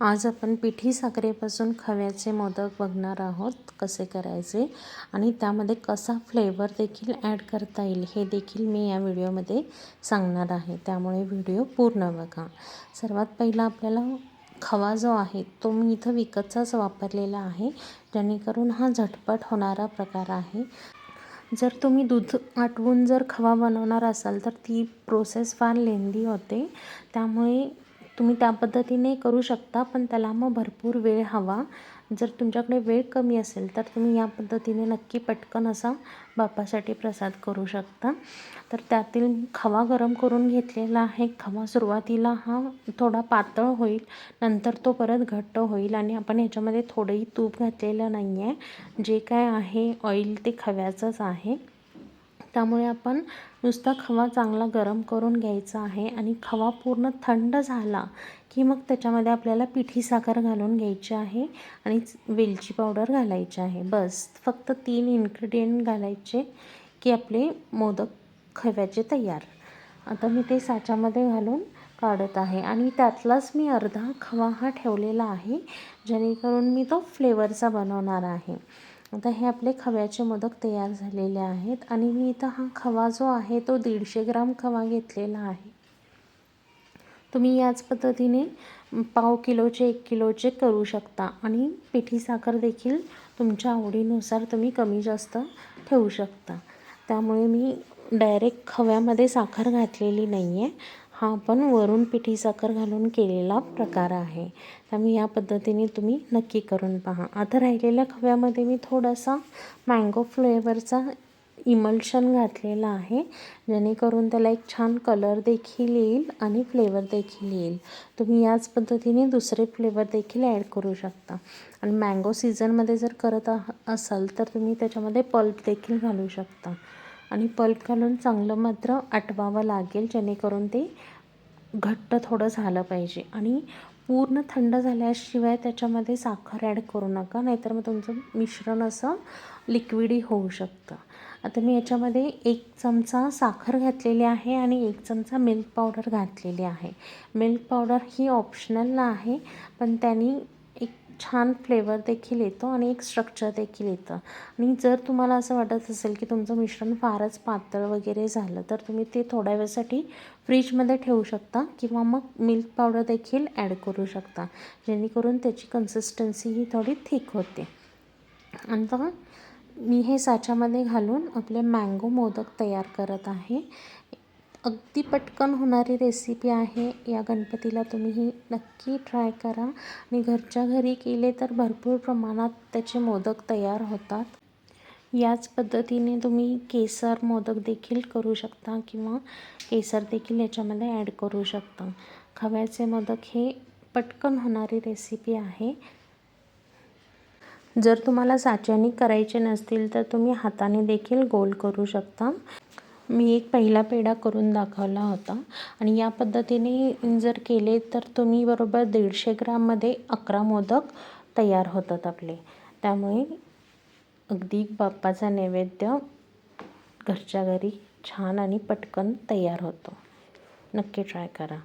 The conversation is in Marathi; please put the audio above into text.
आज आपण पिठी साखरेपासून खव्याचे मोदक बघणार आहोत कसे करायचे आणि त्यामध्ये कसा फ्लेवर देखील ॲड करता येईल हे देखील मी या व्हिडिओमध्ये सांगणार आहे. त्यामुळे व्हिडिओ पूर्ण बघा. सर्वात पहिला आपल्याला खवा जो आहे तो मी इथं विकतचाच वापरलेला आहे. जेणेकरून हा झटपट होणारा प्रकार आहे. जर तुम्ही दूध आटवून जर खवा बनवणार असाल तर ती प्रोसेस फार लेंदी होते. त्यामुळे तुम्ही त्या पद्धतीने करू शकता पण त्याला मग भरपूर वेळ हवा. जर तुमच्याकडे वेळ कमी असेल तर तुम्ही या पद्धतीने नक्की पटकन असा बापासाठी प्रसाद करू शकता. तर त्यातील खवा गरम करून घेतलेला आहे. खवा सुरुवातीला हा थोडा पातळ होईल नंतर तो परत घट्ट होईल आणि आपण ह्याच्यामध्ये थोडंही तूप घातलेलं नाही आहे जे काय आहे ऑइल ते खव्याचंच आहे. त्यामुळे आपण नुसता खवा चांगला गरम करून घ्यायचा आहे आणि खवा पूर्ण थंड झाला की मग त्याच्यामध्ये आपल्याला पिठी साखर घालून घ्यायची आहे आणि वेलची पावडर घालायची आहे. बस फक्त तीन इन्ग्रेडियंट घालायचे की आपले मोदक खव्याचे तयार. आता मी ते साच्यामध्ये घालून काढत आहे आणि त्यातलाच मी अर्धा खवा हा ठेवलेला आहे जेणेकरून मी तो फ्लेवरचा बनवणार आहे. आता हे आपले खव्याचे मोदक तयार झालेले आहेत आणि मी इथं हा खवा जो आहे तो दीडशे ग्राम खवा घेतलेला आहे. तुम्ही याच पद्धतीने पाव किलोचे एक किलोचे करू शकता आणि पिठी साखर देखील तुमच्या आवडीनुसार तुम्ही कमी जास्त ठेवू शकता. त्यामुळे मी डायरेक्ट खव्यामध्ये साखर घातलेली नाही आहे हा आपण वरून पिठी साखर घालून केलेला प्रकार आहे. त्यामुळे या पद्धतीने तुम्ही नक्की करून पहा. आता राहिलेल्या खव्यामध्ये मी थोडासा मँगो फ्लेवरचा इमल्शन घातलेला आहे. जेणेकरून त्याला एक छान कलर देखील येईल आणि फ्लेवर देखील येईल. तुम्ही याच पद्धतीने दुसरे फ्लेवर देखील ॲड करू शकता. आणि मँगो सीझनमध्ये जर करत असाल तर तुम्ही त्याच्यामध्ये पल्प देखील घालू शकता. आणि पल्प घालून चांगलं मात्र आटवावं लागेल जेणेकरून ते घट्ट थोडं झालं पाहिजे आणि पूर्ण थंड झाल्याशिवाय त्याच्यामध्ये साखर ॲड करू नका नाहीतर मग तुमचं मिश्रण असं लिक्विडी होऊ शकतं. आता मी याच्यामध्ये एक चमचा साखर घातलेली आहे आणि एक चमचा मिल्क पावडर घातलेली आहे. मिल्क पावडर ही ऑप्शनल आहे पण त्यांनी छान फ्लेवर देखील येतो आणि एक स्ट्रक्चर देखील येतं. आणि जर तुम्हाला असं वाटत असेल की तुमचं मिश्रण फारच पातळ वगैरे झालं तर तुम्ही ते थोड्या वेळासाठी फ्रीजमध्ये ठेवू शकता किंवा मग मिल्क पावडर देखील ॲड करू शकता जेणेकरून त्याची कन्सिस्टन्सी ही थोडी थिक होते. आता मी हे साच्यामध्ये घालून आपले मँगो मोदक तयार करत आहे. अगदी पटकन होणारी रेसिपी आहे. या गणपतीला तुम्ही ही नक्की ट्राय करा. आणि घरच्या घरी केले तर भरपूर प्रमाणात त्याचे मोदक तयार होतात. याच पद्धतीने तुम्ही केसर मोदक देखील करू शकता किंवा केसर देखील याच्यामध्ये ॲड करू शकता. खव्याचे मोदक हे पटकन होणारी रेसिपी आहे. जर तुम्हाला साच्याने करायचे नसतील तर तुम्ही हाताने देखील गोल करू शकता. मी एक पहिला पेढा करून दाखवला होता. आणि या पद्धतीने जर केले तर तुम्ही बरोबर दीडशे ग्राममध्ये अकरा मोदक तयार होतात आपले. त्यामुळे अगदी बाप्पाचा नैवेद्य घरच्या घरी छान आणि पटकन तयार होतो. नक्की ट्राय करा.